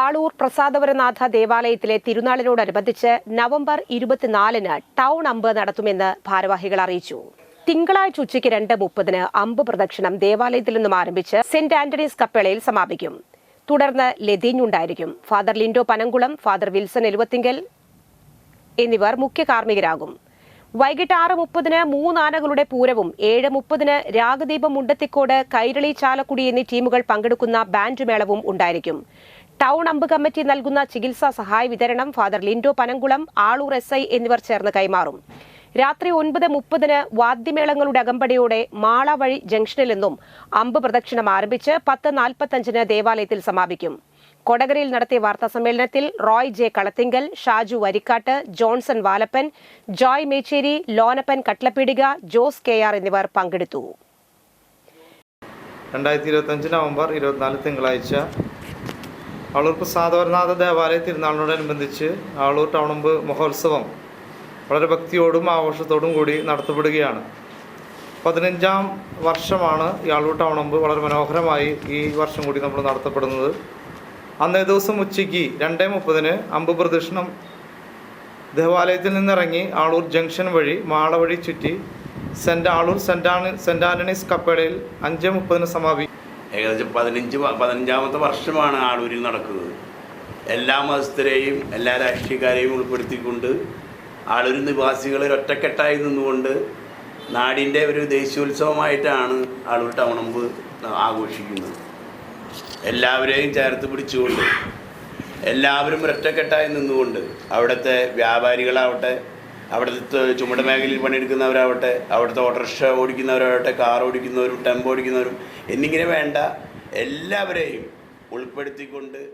ആളൂർ പ്രസാദവരനാഥ ദേവാലയത്തിലെ തിരുനാളിനോടനുബന്ധിച്ച് നവംബർ ഇരുപത്തിനാലിന് ടൗൺ അമ്പ് നടത്തുമെന്ന് ഭാരവാഹികൾ അറിയിച്ചു. തിങ്കളാഴ്ച ഉച്ചയ്ക്ക് രണ്ട് മുപ്പതിന് അമ്പ് പ്രദക്ഷിണം ദേവാലയത്തിൽ നിന്നും ആരംഭിച്ച് സെന്റ് ആന്റണീസ് കപ്പേളയിൽ സമാപിക്കും. തുടർന്ന് ലതീഞ്ഞുണ്ടായിരിക്കും. Father Lindo Panankulam father Wilson Eluvathingal എന്നിവർ മുഖ്യ കാർമ്മികരാകും. വൈകിട്ട് ആറ് മുപ്പതിന് മൂന്നാനകളുടെ പൂരവും ഏഴ് മുപ്പതിന് രാഗദീപം മുണ്ടത്തിക്കോട് കൈരളി ചാലക്കുടി എന്നീ ടീമുകൾ പങ്കെടുക്കുന്ന ബാൻഡ് മേളവും ഉണ്ടായിരിക്കും. ടൗൺ അമ്പ് കമ്മിറ്റി നൽകുന്ന ചികിത്സാ സഹായ വിതരണം father Lindo Panankulam Aloor S I എന്നിവർ ചേർന്ന് കൈമാറും. രാത്രി ഒൻപത് മുപ്പതിന് വാദ്യമേളങ്ങളുടെ അകമ്പടിയോടെ മാള വഴി ജംഗ്ഷനിൽ നിന്നും അമ്പ് പ്രദക്ഷിണം ആരംഭിച്ച് പത്ത് നാൽപ്പത്തഞ്ചിന് ദേവാലയത്തിൽ സമാപിക്കും. കൊടകരയിൽ നടത്തിയ വാർത്താ സമ്മേളനത്തിൽ Roy J Kalathingal Shaju Varikkattu Johnson Valappan Joy Mecheri Lonappan Katlapeedika Jose K R എന്നിവർ പങ്കെടുത്തു. രണ്ടായിരത്തി ഇരുപത്തഞ്ച് നവംബർ ഇരുപത്തിനാല് തിങ്കളാഴ്ച ആളൂർ പ്രസാദവരനാഥ ദേവാലയ തിരുനാളിനോടനുബന്ധിച്ച് ആളൂർ ടൗണമ്പ് മഹോത്സവം വളരെ ഭക്തിയോടും ആഘോഷത്തോടും കൂടി നടത്തപ്പെടുകയാണ്. പതിനഞ്ചാം വർഷമാണ് ഈ ആളൂർ ടൗണമ്പ് വളരെ മനോഹരമായി ഈ വർഷം കൂടി നമ്മൾ നടത്തപ്പെടുന്നത്. അന്നേ ദിവസം ഉച്ചയ്ക്ക് രണ്ടേ മുപ്പതിന് അമ്പ് പ്രദക്ഷിണം ദേവാലയത്തിൽ നിന്നിറങ്ങി ആളൂർ ജംഗ്ഷൻ വഴി മാള വഴി ചുറ്റി സെന്റ് ആളൂർ സെന്റ് ആണി സെന്റ് ആന്റണീസ് കപ്പേളയിൽ അഞ്ച് മുപ്പതിന് സമാപിക്കും ഏകദേശം പതിനഞ്ച് പതിനഞ്ചാമത്തെ വർഷമാണ് ആളൂരിൽ നടക്കുന്നത്. എല്ലാ മതസ്ഥരെയും എല്ലാ രാഷ്ട്രീയക്കാരെയും ഉൾപ്പെടുത്തിക്കൊണ്ട് ആളൂർ നിവാസികൾ ഒറ്റക്കെട്ടായി നിന്നുകൊണ്ട് നാടിന്റെ ഒരു ദേശീയോത്സവമായിട്ടാണ് ആളൂർ ടൗണമ്പ് ആഘോഷിക്കുന്നത്. എല്ലാവരെയും ചേർത്ത് പിടിച്ചുകൊണ്ട് എല്ലാവരും ഒറ്റക്കെട്ടായി നിന്നുകൊണ്ട് അവിടുത്തെ വ്യാപാരികളാവട്ടെ അവിടുത്തെ ചുമട് മേഖലയിൽ പണിയെടുക്കുന്നവരാവട്ടെ അവിടുത്തെ ഓട്ടോറിക്ഷ ഓടിക്കുന്നവരാവട്ടെ കാർ ഓടിക്കുന്നവരും ടെമ്പോ ഓടിക്കുന്നവരും എന്നിങ്ങനെ വേണ്ട എല്ലാവരെയും ഉൾപ്പെടുത്തിക്കൊണ്ട്